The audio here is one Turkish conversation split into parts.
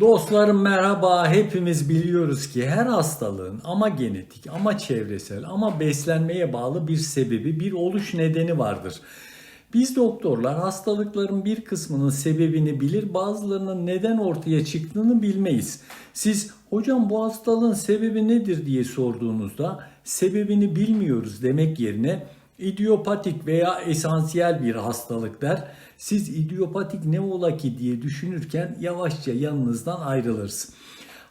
Dostlarım merhaba. Hepimiz biliyoruz ki her hastalığın ama genetik ama çevresel ama beslenmeye bağlı bir sebebi, bir oluş nedeni vardır. Biz doktorlar hastalıkların bir kısmının sebebini bilir, bazılarının neden ortaya çıktığını bilmeyiz. Siz hocam bu hastalığın sebebi nedir diye sorduğunuzda sebebini bilmiyoruz demek yerine idiopatik veya esansiyel bir hastalık der. Siz idiopatik ne ola ki diye düşünürken yavaşça yanınızdan ayrılırsın.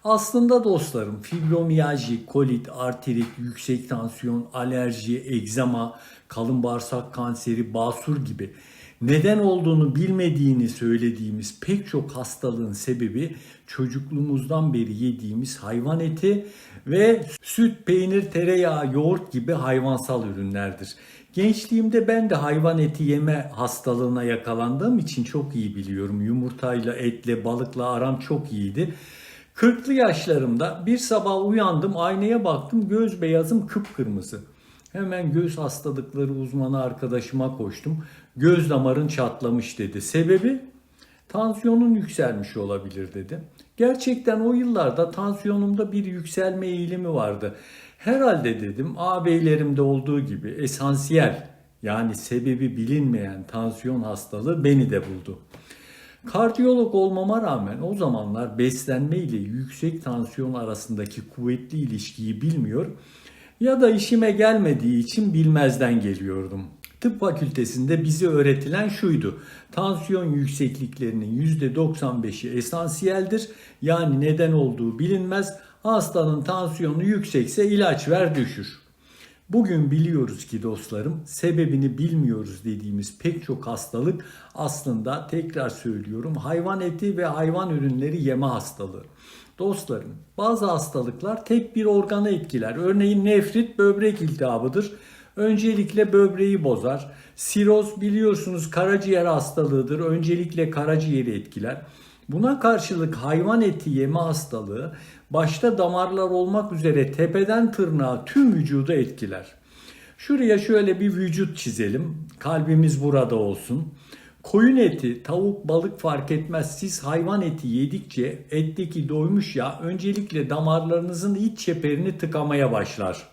Aslında dostlarım fibromiyalji, kolit, artrit, yüksek tansiyon, alerji, egzama, kalın bağırsak kanseri, basur gibi neden olduğunu bilmediğini söylediğimiz pek çok hastalığın sebebi çocukluğumuzdan beri yediğimiz hayvan eti ve süt, peynir, tereyağı, yoğurt gibi hayvansal ürünlerdir. Gençliğimde ben de hayvan eti yeme hastalığına yakalandığım için çok iyi biliyorum. Yumurtayla, etle, balıkla aram çok iyiydi. 40'lı yaşlarımda bir sabah uyandım, aynaya baktım, göz beyazım kıpkırmızı. Hemen göz hastalıkları uzmanı arkadaşıma koştum. Göz damarın çatlamış dedi. Sebebi? Tansiyonun yükselmiş olabilir dedi. Gerçekten o yıllarda tansiyonumda bir yükselme eğilimi vardı. Herhalde dedim ağabeylerimde olduğu gibi esansiyel yani sebebi bilinmeyen tansiyon hastalığı beni de buldu. Kardiyolog olmama rağmen o zamanlar beslenme ile yüksek tansiyon arasındaki kuvvetli ilişkiyi bilmiyor ya da işime gelmediği için bilmezden geliyordum. Tıp fakültesinde bize öğretilen şuydu. Tansiyon yüksekliklerinin %95'i esansiyeldir. Yani neden olduğu bilinmez. Hastanın tansiyonu yüksekse ilaç ver düşür. Bugün biliyoruz ki dostlarım sebebini bilmiyoruz dediğimiz pek çok hastalık aslında tekrar söylüyorum hayvan eti ve hayvan ürünleri yeme hastalığı. Dostlarım bazı hastalıklar tek bir organı etkiler. Örneğin nefrit böbrek iltihabıdır. Öncelikle böbreği bozar. Siroz biliyorsunuz karaciğer hastalığıdır. Öncelikle karaciğeri etkiler. Buna karşılık hayvan eti yeme hastalığı başta damarlar olmak üzere tepeden tırnağa tüm vücudu etkiler. Şuraya şöyle bir vücut çizelim. Kalbimiz burada olsun. Koyun eti, tavuk, balık fark etmez. Siz hayvan eti yedikçe etteki doymuş yağ öncelikle damarlarınızın iç çeperini tıkamaya başlar.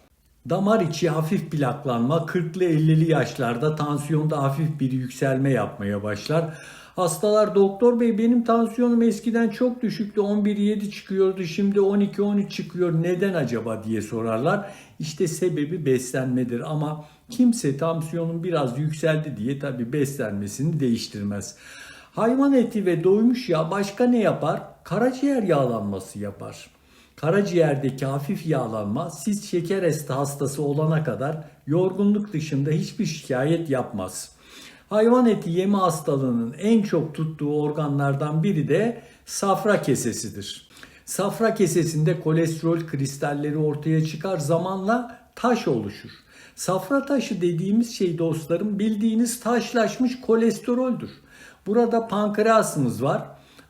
Damar içi hafif plaklanma 40'lı 50'li yaşlarda tansiyonda hafif bir yükselme yapmaya başlar. Hastalar doktor bey benim tansiyonum eskiden çok düşüktü 11-7 çıkıyordu şimdi 12-13 çıkıyor neden acaba diye sorarlar. İşte sebebi beslenmedir ama kimse tansiyonun biraz yükseldi diye tabi beslenmesini değiştirmez. Hayvan eti ve doymuş yağ başka ne yapar? Karaciğer yağlanması yapar. Karaciğerdeki hafif yağlanma siz şeker hasta hastası olana kadar yorgunluk dışında hiçbir şikayet yapmaz. Hayvan eti yeme hastalığının en çok tuttuğu organlardan biri de safra kesesidir. Safra kesesinde kolesterol kristalleri ortaya çıkar zamanla taş oluşur. Safra taşı dediğimiz şey dostlarım bildiğiniz taşlaşmış kolesteroldür. Burada pankreasımız var.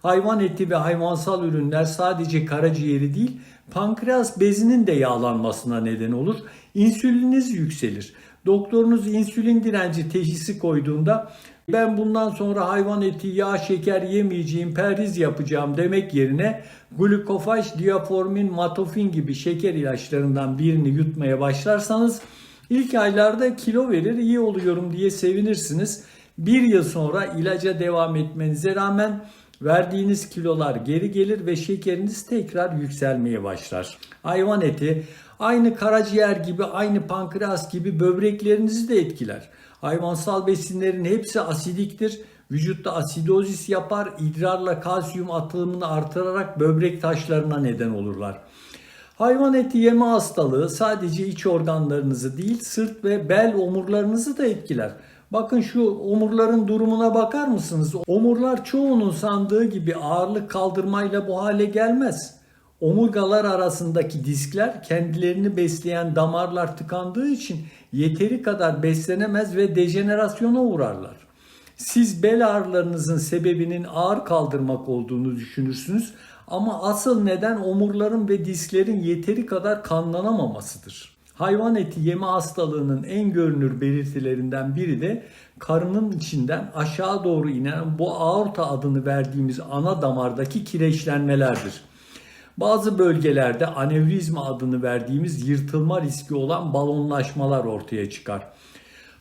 Hayvan eti ve hayvansal ürünler sadece karaciğeri değil, pankreas bezinin de yağlanmasına neden olur. İnsüliniz yükselir. Doktorunuz insülin direnci teşhisi koyduğunda ben bundan sonra hayvan eti, yağ, şeker yemeyeceğim, perhiz yapacağım demek yerine glukofaj, diaformin, matofin gibi şeker ilaçlarından birini yutmaya başlarsanız ilk aylarda kilo verir, iyi oluyorum diye sevinirsiniz. Bir yıl sonra ilaca devam etmenize rağmen verdiğiniz kilolar geri gelir ve şekeriniz tekrar yükselmeye başlar. Hayvan eti aynı karaciğer gibi, aynı pankreas gibi böbreklerinizi de etkiler. Hayvansal besinlerin hepsi asidiktir. Vücutta asidozis yapar, idrarla kalsiyum atılımını artırarak böbrek taşlarına neden olurlar. Hayvan eti yeme hastalığı sadece iç organlarınızı değil sırt ve bel omurlarınızı da etkiler. Bakın şu omurların durumuna bakar mısınız? Omurlar çoğunun sandığı gibi ağırlık kaldırmayla bu hale gelmez. Omurgalar arasındaki diskler kendilerini besleyen damarlar tıkandığı için yeteri kadar beslenemez ve dejenerasyona uğrarlar. Siz bel ağrılarınızın sebebinin ağır kaldırmak olduğunu düşünürsünüz ama asıl neden omurların ve disklerin yeteri kadar kanlanamamasıdır. Hayvan eti yeme hastalığının en görünür belirtilerinden biri de karının içinden aşağı doğru inen bu aorta adını verdiğimiz ana damardaki kireçlenmelerdir. Bazı bölgelerde anevrizma adını verdiğimiz yırtılma riski olan balonlaşmalar ortaya çıkar.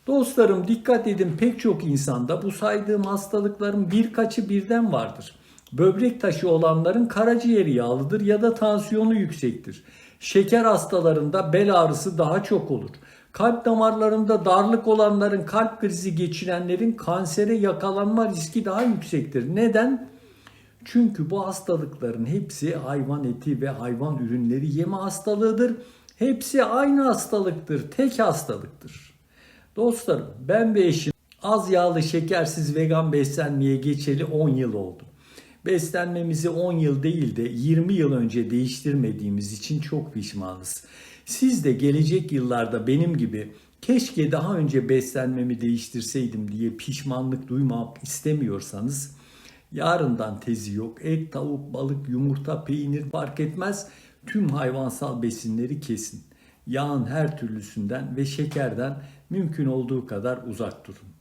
Dostlarım dikkat edin pek çok insanda bu saydığım hastalıkların birkaçı birden vardır. Böbrek taşı olanların karaciğeri yağlıdır ya da tansiyonu yüksektir. Şeker hastalarında bel ağrısı daha çok olur. Kalp damarlarında darlık olanların kalp krizi geçirenlerin kansere yakalanma riski daha yüksektir. Neden? Çünkü bu hastalıkların hepsi hayvan eti ve hayvan ürünleri yeme hastalığıdır. Hepsi aynı hastalıktır, tek hastalıktır. Dostlarım ben ve eşim az yağlı şekersiz vegan beslenmeye geçeli 10 yıl oldu. Beslenmemizi 10 yıl değil de 20 yıl önce değiştirmediğimiz için çok pişmanız. Siz de gelecek yıllarda benim gibi keşke daha önce beslenmemi değiştirseydim diye pişmanlık duymak istemiyorsanız yarından tezi yok. Et, tavuk, balık, yumurta, peynir fark etmez. Tüm hayvansal besinleri kesin. Yağın her türlüsünden ve şekerden mümkün olduğu kadar uzak durun.